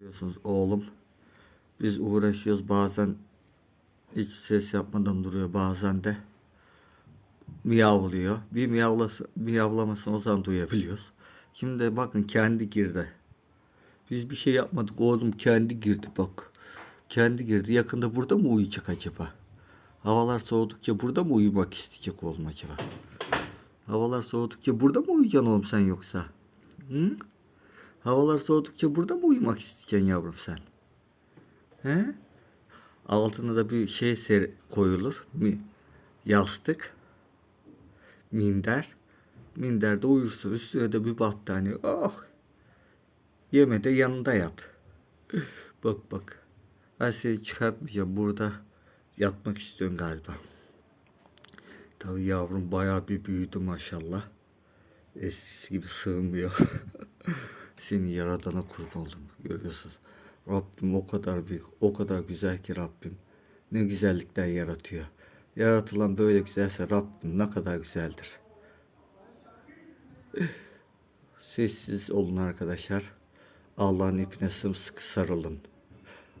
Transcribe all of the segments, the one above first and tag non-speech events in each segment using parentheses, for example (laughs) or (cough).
Biliyorsunuz oğlum biz uğraşıyoruz bazen hiç ses yapmadan duruyor bazen de miyavlıyor. Bir miyavlası, miyavlamasını o zaman duyabiliyoruz. Şimdi bakın kendi girdi. Biz bir şey yapmadık oğlum kendi girdi bak. Kendi girdi. Yakında burada mı uyuyacak acaba? Havalar soğudukça burada mı uyumak isteyecek oğlum acaba? Havalar soğudukça burada mı uyuyacaksın oğlum sen yoksa? Hı? Havalar soğudukça burada mı uyumak isteyeceksin yavrum sen? He? Altına da bir şey ser koyulur. Mi, yastık. Minder. Minderde uyursun. Üstüne de bir battaniye. Oh. Yeme de yanında yat. (laughs) bak bak. Ben seni çıkartmayacağım. Burada yatmak istiyorsun galiba. Tabii yavrum bayağı bir büyüdü maşallah. Eskisi gibi sığmıyor. (laughs) Seni yaradana kurban oldum. Görüyorsunuz. Rabbim o kadar büyük, o kadar güzel ki Rabbim. Ne güzellikler yaratıyor. Yaratılan böyle güzelse Rabbim ne kadar güzeldir. Sessiz olun arkadaşlar. Allah'ın ipine sımsıkı sarılın.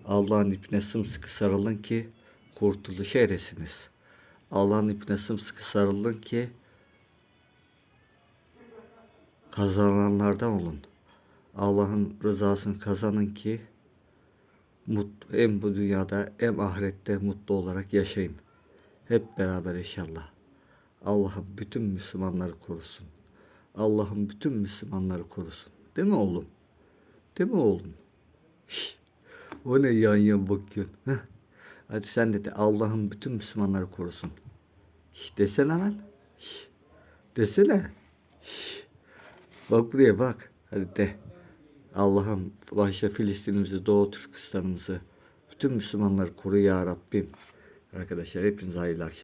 Allah'ın ipine sımsıkı sarılın ki kurtuluş eresiniz. Allah'ın ipine sımsıkı sarılın ki kazananlardan olun. Allah'ın rızasını kazanın ki mut, hem bu dünyada hem ahirette mutlu olarak yaşayın. Hep beraber inşallah. Allah'ım bütün Müslümanları korusun. Allah'ım bütün Müslümanları korusun. Değil mi oğlum? Değil mi oğlum? O ne yan yan bakıyorsun? Hadi sen de de Allah'ım bütün Müslümanları korusun. Desene lan. Desene. Bak buraya bak. Hadi de. Allah'ım başta Filistin'imizi, Doğu Türkistan'ımızı, bütün Müslümanları koru ya Rabbim. Arkadaşlar hepinize hayırlı akşamlar.